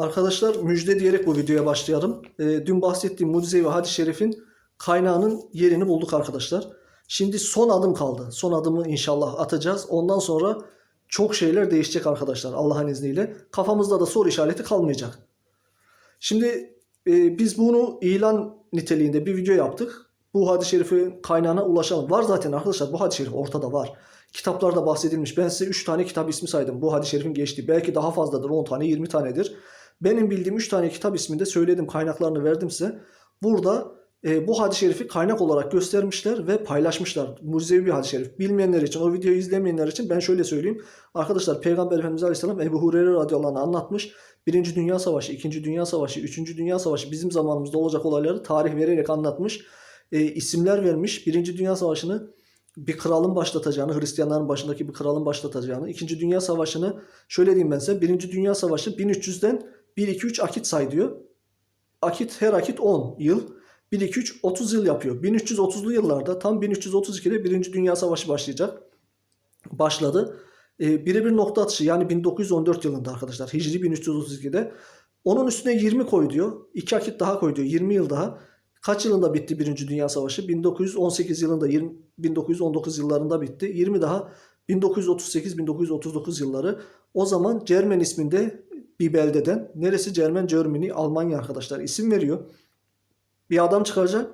Arkadaşlar müjde diyerek bu videoya başlayalım. Ee, dün bahsettiğim mucize ve hadis-i şerifin kaynağının yerini bulduk arkadaşlar. Şimdi son adım kaldı. Son adımı inşallah atacağız. Ondan sonra çok şeyler değişecek arkadaşlar Allah'ın izniyle. Kafamızda da soru işareti kalmayacak. Şimdi e, biz bunu ilan niteliğinde bir video yaptık. Bu hadis-i şerifin kaynağına ulaşalım. Var zaten arkadaşlar bu hadis-i şerif ortada var. Kitaplarda bahsedilmiş. Ben size 3 tane kitap ismi saydım. Bu hadis-i şerifin geçtiği. Belki daha fazladır. 10 tane 20 tanedir. Benim bildiğim 3 tane kitap isminde söyledim. Kaynaklarını verdim size. Burada e, bu hadis-i şerifi kaynak olarak göstermişler ve paylaşmışlar. Mucizevi bir hadis-i şerif. Bilmeyenler için, o videoyu izlemeyenler için ben şöyle söyleyeyim. Arkadaşlar Peygamber Efendimiz Aleyhisselam Ebu Hureyre radıyallahu anh anlatmış. Birinci Dünya Savaşı, İkinci Dünya Savaşı, Üçüncü Dünya Savaşı bizim zamanımızda olacak olayları tarih vererek anlatmış. E, isimler vermiş. Birinci Dünya Savaşı'nı bir kralın başlatacağını, Hristiyanların başındaki bir kralın başlatacağını, İkinci Dünya Savaşı'nı şöyle diyeyim ben size. Birinci Dünya Savaşı 1300'den 1-2-3 akit say diyor. Akit her akit 10 yıl. 1 2 3 30 yıl yapıyor. 1330'lu yıllarda tam 1332'de Birinci Dünya Savaşı başlayacak. Başladı. E, birebir nokta atışı yani 1914 yılında arkadaşlar. Hicri 1332'de. Onun üstüne 20 koy diyor. 2 akit daha koy diyor. 20 yıl daha. Kaç yılında bitti Birinci Dünya Savaşı? 1918 yılında, 20, 1919 yıllarında bitti. 20 daha 1938-1939 yılları. O zaman Cermen isminde bir beldeden, neresi Cermen, Germany, Almanya arkadaşlar isim veriyor. Bir adam çıkaracak.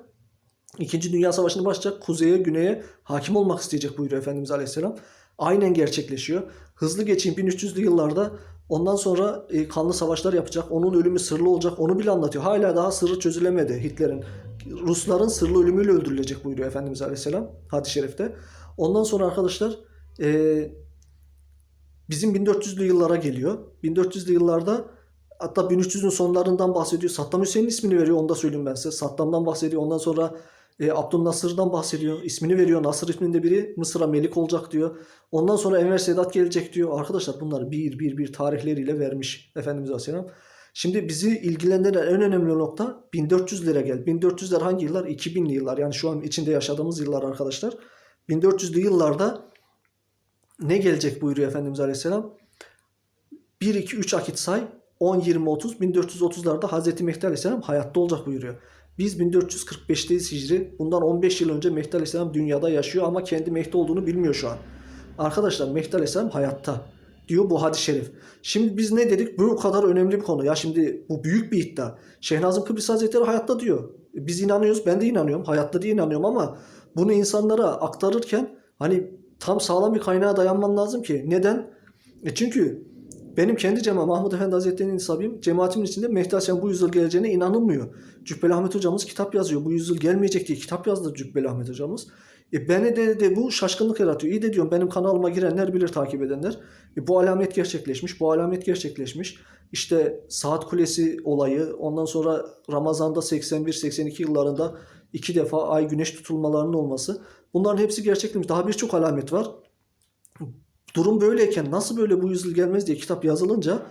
İkinci Dünya Savaşı'nı başlayacak. Kuzeye, güneye hakim olmak isteyecek buyuruyor Efendimiz Aleyhisselam. Aynen gerçekleşiyor. Hızlı geçeyim 1300'lü yıllarda ondan sonra e, kanlı savaşlar yapacak. Onun ölümü sırlı olacak. Onu bile anlatıyor. Hala daha sırrı çözülemedi Hitler'in. Rusların sırlı ölümüyle öldürülecek buyuruyor Efendimiz Aleyhisselam hadis-i şerifte. Ondan sonra arkadaşlar e, bizim 1400'lü yıllara geliyor. 1400'lü yıllarda hatta 1300'ün sonlarından bahsediyor. Saddam Hüseyin'in ismini veriyor. Onu da söyleyeyim ben size. Saddam'dan bahsediyor. Ondan sonra e, Abdülnasır'dan bahsediyor. İsmini veriyor. Nasır isminde biri Mısır'a melik olacak diyor. Ondan sonra Enver Sedat gelecek diyor. Arkadaşlar bunları bir bir bir tarihleriyle vermiş Efendimiz Aleyhisselam. Şimdi bizi ilgilendiren en önemli nokta 1400'lere gel. 1400'ler hangi yıllar? 2000'li yıllar. Yani şu an içinde yaşadığımız yıllar arkadaşlar. 1400'lü yıllarda ne gelecek buyuruyor Efendimiz Aleyhisselam? 1, 2, 3 akit say. 10, 20, 30. 1430'larda Hazreti Mehdi Aleyhisselam hayatta olacak buyuruyor. Biz 1445'teyiz Hicri. Bundan 15 yıl önce Mehdi Aleyhisselam dünyada yaşıyor ama kendi Mehdi olduğunu bilmiyor şu an. Arkadaşlar Mehdi Aleyhisselam hayatta diyor bu hadis-i şerif. Şimdi biz ne dedik? Bu kadar önemli bir konu. Ya şimdi bu büyük bir iddia. Şeyhnazım Kıbrıs Hazretleri hayatta diyor. Biz inanıyoruz. Ben de inanıyorum. Hayatta diye inanıyorum ama bunu insanlara aktarırken hani tam sağlam bir kaynağa dayanman lazım ki. Neden? E çünkü benim kendi cemaat Mahmud Efendi Hazretleri'nin insabıyım. Cemaatimin içinde Mehdi Aleyhisselam bu yüzyıl geleceğine inanılmıyor. Cübbeli Ahmet hocamız kitap yazıyor. Bu yüzyıl gelmeyecek diye kitap yazdı Cübbeli Ahmet hocamız. E beni de, de bu şaşkınlık yaratıyor. İyi de diyorum benim kanalıma girenler bilir takip edenler. E bu alamet gerçekleşmiş. Bu alamet gerçekleşmiş. İşte Saat Kulesi olayı ondan sonra Ramazan'da 81-82 yıllarında iki defa ay güneş tutulmalarının olması. Bunların hepsi gerçekleşmiş. Daha birçok alamet var. Durum böyleyken nasıl böyle bu yüzyıl gelmez diye kitap yazılınca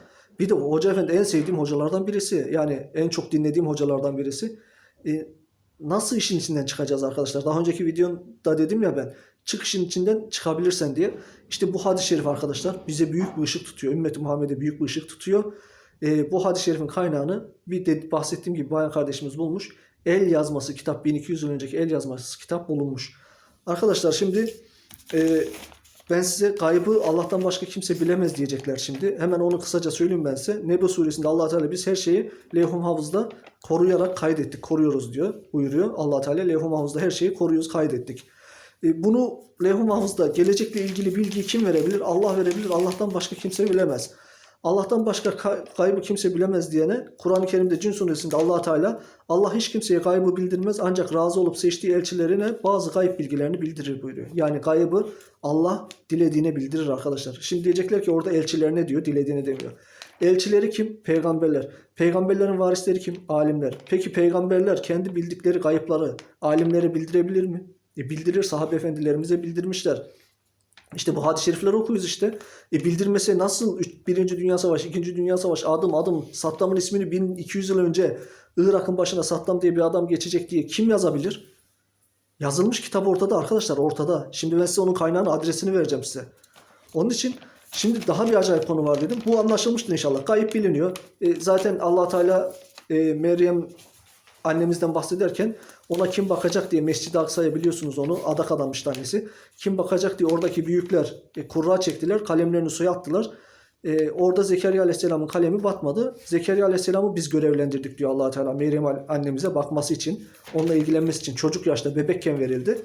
bir de Hoca Efendi en sevdiğim hocalardan birisi. Yani en çok dinlediğim hocalardan birisi. E, nasıl işin içinden çıkacağız arkadaşlar? Daha önceki videomda dedim ya ben çıkışın içinden çıkabilirsen diye. İşte bu hadis-i şerif arkadaşlar bize büyük bir ışık tutuyor. Ümmet-i Muhammed'e büyük bir ışık tutuyor. E, bu hadis-i şerifin kaynağını bir de bahsettiğim gibi bayan kardeşimiz bulmuş. El yazması kitap 1200 yıl önceki el yazması kitap bulunmuş. Arkadaşlar şimdi e, ben size gaybı Allah'tan başka kimse bilemez diyecekler şimdi. Hemen onu kısaca söyleyeyim ben size. Nebe suresinde allah Teala biz her şeyi levh-i mahfuzda koruyarak kaydettik, koruyoruz diyor, buyuruyor. allah Teala levh-i mahfuzda her şeyi koruyoruz, kaydettik. E, bunu levh-i mahfuzda gelecekle ilgili bilgiyi kim verebilir? Allah verebilir. Allah'tan başka kimse bilemez. Allah'tan başka gaybı kimse bilemez diyene Kur'an-ı Kerim'de Cin suresinde allah Teala Allah hiç kimseye gaybı bildirmez ancak razı olup seçtiği elçilerine bazı gayb bilgilerini bildirir buyuruyor. Yani gaybı Allah dilediğine bildirir arkadaşlar. Şimdi diyecekler ki orada elçilerine diyor dilediğine demiyor. Elçileri kim? Peygamberler. Peygamberlerin varisleri kim? Alimler. Peki peygamberler kendi bildikleri gayıpları alimlere bildirebilir mi? E bildirir sahabe efendilerimize bildirmişler. İşte bu hadis-i şerifleri okuyoruz işte. E bildirmese nasıl 1. Dünya Savaşı, 2. Dünya Savaşı adım adım Saddam'ın ismini 1200 yıl önce Irak'ın başına Saddam diye bir adam geçecek diye kim yazabilir? Yazılmış kitap ortada arkadaşlar ortada. Şimdi ben size onun kaynağını adresini vereceğim size. Onun için Şimdi daha bir acayip konu var dedim. Bu anlaşılmıştır inşallah. Gayip biliniyor. E, zaten allah Teala e, Meryem annemizden bahsederken ona kim bakacak diye Mescid-i Aksa'ya biliyorsunuz onu adak adamıştı annesi. Kim bakacak diye oradaki büyükler e, kurra çektiler. Kalemlerini suya attılar. E, orada Zekeriya Aleyhisselam'ın kalemi batmadı. Zekeriya Aleyhisselam'ı biz görevlendirdik diyor allah Teala Meryem annemize bakması için. Onunla ilgilenmesi için. Çocuk yaşta bebekken verildi.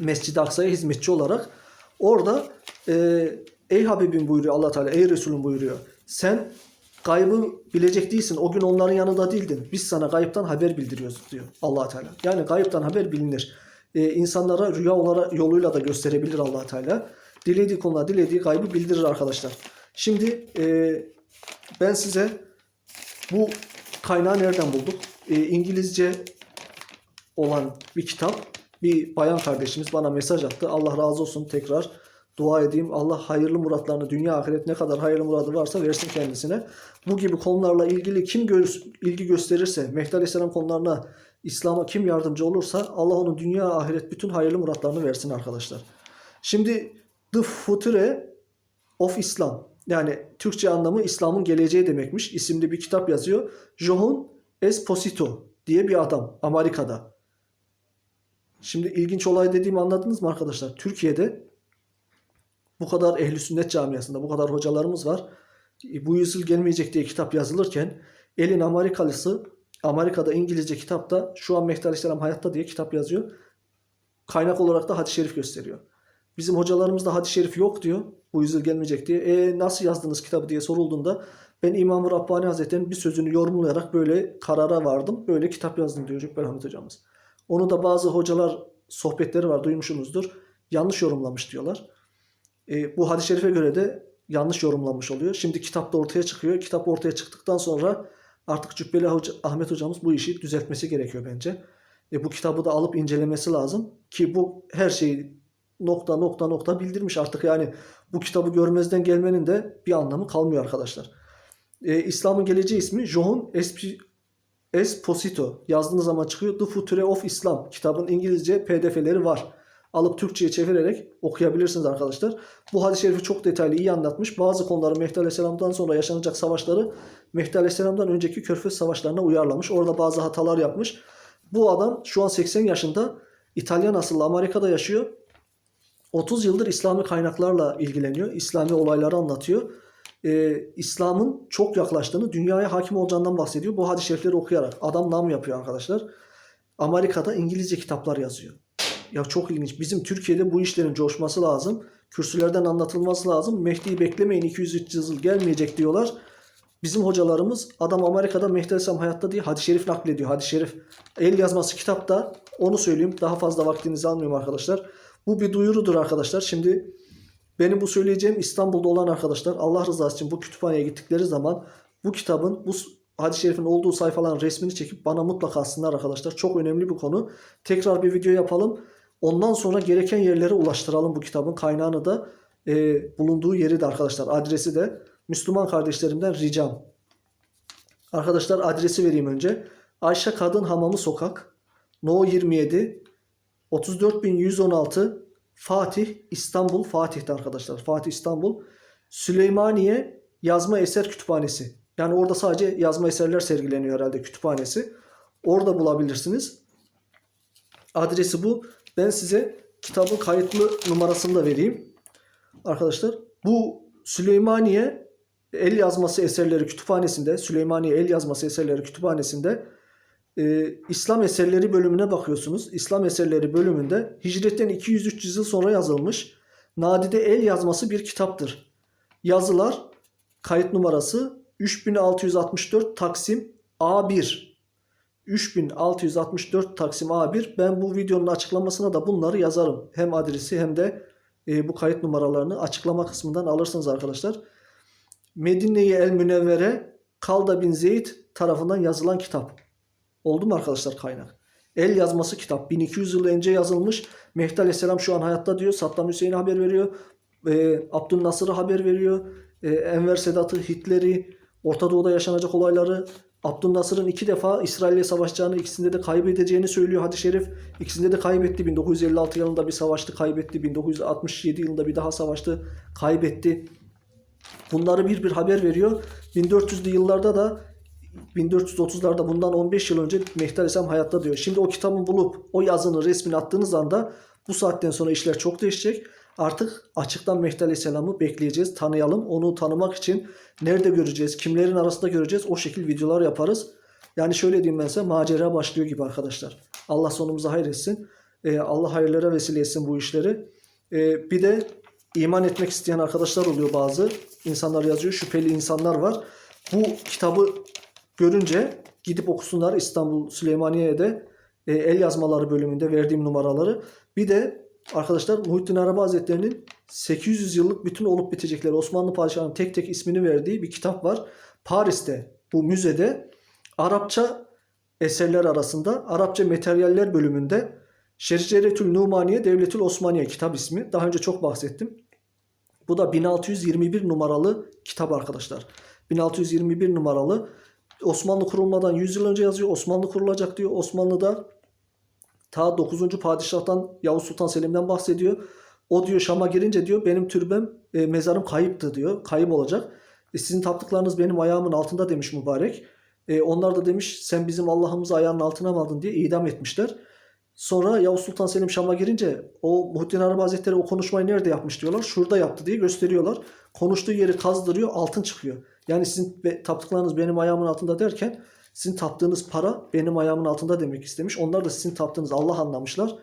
Mescid-i Aksa'ya hizmetçi olarak. Orada e, ey Habibim buyuruyor allah Teala, ey Resulüm buyuruyor. Sen gaybı bilecek değilsin. O gün onların yanında değildin. Biz sana gayipten haber bildiriyoruz diyor allah Teala. Yani gayipten haber bilinir. E, insanlara rüya olarak yoluyla da gösterebilir allah Teala. Dilediği konuda dilediği gaybı bildirir arkadaşlar. Şimdi e, ben size bu kaynağı nereden bulduk? E, İngilizce olan bir kitap. Bir bayan kardeşimiz bana mesaj attı. Allah razı olsun tekrar dua edeyim. Allah hayırlı muratlarını, dünya ahiret ne kadar hayırlı muradı varsa versin kendisine. Bu gibi konularla ilgili kim gö- ilgi gösterirse, Mehdi Aleyhisselam konularına, İslam'a kim yardımcı olursa Allah onun dünya ahiret bütün hayırlı muratlarını versin arkadaşlar. Şimdi The Future of Islam yani Türkçe anlamı İslam'ın geleceği demekmiş. İsimli bir kitap yazıyor. John Esposito diye bir adam Amerika'da. Şimdi ilginç olay dediğimi anladınız mı arkadaşlar? Türkiye'de bu kadar ehli sünnet camiasında bu kadar hocalarımız var. E, Bu yüzyıl gelmeyecek diye kitap yazılırken elin Amerikalısı Amerika'da İngilizce kitapta şu an Mehdi Aleyhisselam hayatta diye kitap yazıyor. Kaynak olarak da hadis-i şerif gösteriyor. Bizim hocalarımızda hadis-i şerif yok diyor. Bu yüzyıl gelmeyecek diye. E nasıl yazdınız kitabı diye sorulduğunda ben İmam-ı Rabbani Hazretleri'nin bir sözünü yorumlayarak böyle karara vardım. Böyle kitap yazdım diyor Cübbel Hamit hocamız. Onu da bazı hocalar sohbetleri var duymuşsunuzdur. Yanlış yorumlamış diyorlar. E, bu hadis-i şerife göre de yanlış yorumlanmış oluyor. Şimdi kitap da ortaya çıkıyor. Kitap ortaya çıktıktan sonra artık Cübbeli Hoca, Ahmet hocamız bu işi düzeltmesi gerekiyor bence. E, bu kitabı da alıp incelemesi lazım ki bu her şeyi nokta nokta nokta bildirmiş artık yani bu kitabı görmezden gelmenin de bir anlamı kalmıyor arkadaşlar. E, İslam'ın geleceği ismi John Esp- Esposito yazdığınız zaman çıkıyor. The Future of Islam kitabın İngilizce pdf'leri var. Alıp Türkçe'ye çevirerek okuyabilirsiniz arkadaşlar. Bu hadis-i şerifi çok detaylı iyi anlatmış. Bazı konuları Mehdi Aleyhisselam'dan sonra yaşanacak savaşları Mehdi Aleyhisselam'dan önceki Körfez savaşlarına uyarlamış. Orada bazı hatalar yapmış. Bu adam şu an 80 yaşında İtalyan asıllı Amerika'da yaşıyor. 30 yıldır İslami kaynaklarla ilgileniyor. İslami olayları anlatıyor. Ee, İslam'ın çok yaklaştığını, dünyaya hakim olacağından bahsediyor. Bu hadis-i şerifleri okuyarak. Adam nam yapıyor arkadaşlar. Amerika'da İngilizce kitaplar yazıyor. Ya çok ilginç. Bizim Türkiye'de bu işlerin coşması lazım. Kürsülerden anlatılması lazım. Mehdi'yi beklemeyin 200-300 yıl gelmeyecek diyorlar. Bizim hocalarımız adam Amerika'da Mehdi Aleyhisselam hayatta diye hadis-i şerif naklediyor. Hadis-i şerif el yazması kitapta. Onu söyleyeyim. Daha fazla vaktinizi almıyorum arkadaşlar. Bu bir duyurudur arkadaşlar. Şimdi benim bu söyleyeceğim İstanbul'da olan arkadaşlar Allah rızası için bu kütüphaneye gittikleri zaman bu kitabın bu hadis-i şerifin olduğu sayfaların resmini çekip bana mutlaka alsınlar arkadaşlar. Çok önemli bir konu. Tekrar bir video yapalım. Ondan sonra gereken yerlere ulaştıralım bu kitabın kaynağını da e, bulunduğu yeri de arkadaşlar adresi de Müslüman kardeşlerimden ricam. Arkadaşlar adresi vereyim önce. Ayşe Kadın Hamamı Sokak No 27 34116 Fatih İstanbul Fatih'te arkadaşlar. Fatih İstanbul Süleymaniye Yazma Eser Kütüphanesi. Yani orada sadece yazma eserler sergileniyor herhalde kütüphanesi. Orada bulabilirsiniz. Adresi bu. Ben size kitabın kayıtlı numarasını da vereyim. Arkadaşlar bu Süleymaniye El Yazması Eserleri Kütüphanesi'nde Süleymaniye El Yazması Eserleri Kütüphanesi'nde e, İslam Eserleri bölümüne bakıyorsunuz. İslam Eserleri bölümünde hicretten 200-300 yıl sonra yazılmış Nadide El Yazması bir kitaptır. Yazılar kayıt numarası 3664 Taksim A1 3664 Taksim A1. Ben bu videonun açıklamasına da bunları yazarım. Hem adresi hem de e, bu kayıt numaralarını açıklama kısmından alırsınız arkadaşlar. Medine-i El Münevvere Kalda bin Zeyd tarafından yazılan kitap. Oldu mu arkadaşlar kaynak? El yazması kitap. 1200 yıl önce yazılmış. Mehdi Aleyhisselam şu an hayatta diyor. Saddam Hüseyin'e haber veriyor. E, Abdülnasır'a haber veriyor. E, Enver Sedat'ı, Hitler'i, Orta Doğu'da yaşanacak olayları, Abdülnasır'ın iki defa İsrail'le savaşacağını, ikisinde de kaybedeceğini söylüyor hadis-i şerif. İkisinde de kaybetti. 1956 yılında bir savaştı, kaybetti. 1967 yılında bir daha savaştı, kaybetti. Bunları bir bir haber veriyor. 1400'lü yıllarda da 1430'larda bundan 15 yıl önce Mehdi Aleyhisselam hayatta diyor. Şimdi o kitabı bulup o yazının resmini attığınız anda bu saatten sonra işler çok değişecek. Artık açıktan Mehdi Aleyhisselam'ı bekleyeceğiz, tanıyalım. Onu tanımak için nerede göreceğiz, kimlerin arasında göreceğiz o şekil videolar yaparız. Yani şöyle diyeyim ben size macera başlıyor gibi arkadaşlar. Allah sonumuzu hayretsin. Ee, Allah hayırlara vesile etsin bu işleri. Ee, bir de iman etmek isteyen arkadaşlar oluyor bazı. insanlar yazıyor. Şüpheli insanlar var. Bu kitabı görünce gidip okusunlar İstanbul Süleymaniye'de e, el yazmaları bölümünde verdiğim numaraları. Bir de arkadaşlar Muhittin Arabi Hazretleri'nin 800 yıllık bütün olup bitecekleri Osmanlı Padişahı'nın tek tek ismini verdiği bir kitap var. Paris'te bu müzede Arapça eserler arasında Arapça materyaller bölümünde Şericeretül Numaniye Devletül Osmaniye kitap ismi. Daha önce çok bahsettim. Bu da 1621 numaralı kitap arkadaşlar. 1621 numaralı Osmanlı kurulmadan 100 yıl önce yazıyor. Osmanlı kurulacak diyor. Osmanlı'da ta 9. padişahtan Yavuz Sultan Selim'den bahsediyor. O diyor Şam'a girince diyor benim türbem e, mezarım kayıptı diyor. Kayıp olacak. E, sizin taptıklarınız benim ayağımın altında demiş mübarek. E, onlar da demiş sen bizim Allah'ımızı ayağının altına mı aldın diye idam etmişler. Sonra Yavuz Sultan Selim Şam'a girince o Muhittin Arabi Hazretleri o konuşmayı nerede yapmış diyorlar. Şurada yaptı diye gösteriyorlar. Konuştuğu yeri kazdırıyor altın çıkıyor. Yani sizin taptıklarınız benim ayağımın altında derken sizin taptığınız para benim ayağımın altında demek istemiş. Onlar da sizin taptığınız Allah anlamışlar.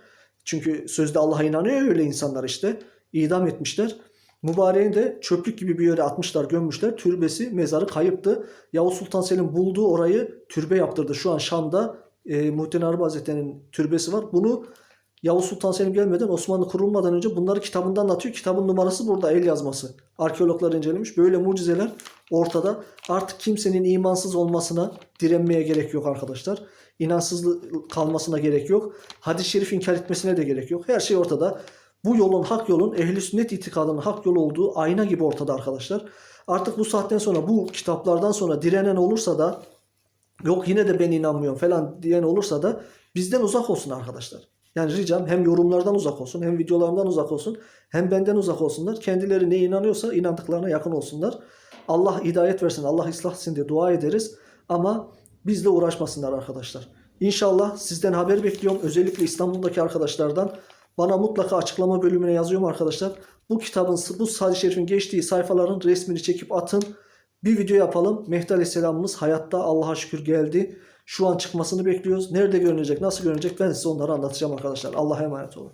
Çünkü sözde Allah'a inanıyor öyle insanlar işte. İdam etmişler. Mübareğin de çöplük gibi bir yere atmışlar, gömmüşler. Türbesi, mezarı kayıptı. Yavuz Sultan Selim bulduğu orayı türbe yaptırdı. Şu an Şam'da e, Muhittin Arabi Hazretleri'nin türbesi var. Bunu Yavuz Sultan Selim gelmeden Osmanlı kurulmadan önce bunları kitabında anlatıyor. Kitabın numarası burada el yazması. Arkeologlar incelemiş. Böyle mucizeler ortada. Artık kimsenin imansız olmasına direnmeye gerek yok arkadaşlar. İnansız kalmasına gerek yok. Hadis-i şerif inkar etmesine de gerek yok. Her şey ortada. Bu yolun hak yolun ehli sünnet itikadının hak yolu olduğu ayna gibi ortada arkadaşlar. Artık bu saatten sonra bu kitaplardan sonra direnen olursa da yok yine de ben inanmıyorum falan diyen olursa da bizden uzak olsun arkadaşlar. Yani ricam hem yorumlardan uzak olsun hem videolarımdan uzak olsun hem benden uzak olsunlar. Kendileri ne inanıyorsa inandıklarına yakın olsunlar. Allah hidayet versin, Allah ıslah etsin diye dua ederiz. Ama bizle uğraşmasınlar arkadaşlar. İnşallah sizden haber bekliyorum. Özellikle İstanbul'daki arkadaşlardan. Bana mutlaka açıklama bölümüne yazıyorum arkadaşlar. Bu kitabın, bu hadis-i şerifin geçtiği sayfaların resmini çekip atın. Bir video yapalım. Mehdi Aleyhisselam'ımız hayatta Allah'a şükür geldi. Şu an çıkmasını bekliyoruz. Nerede görünecek, nasıl görünecek ben size onları anlatacağım arkadaşlar. Allah'a emanet olun.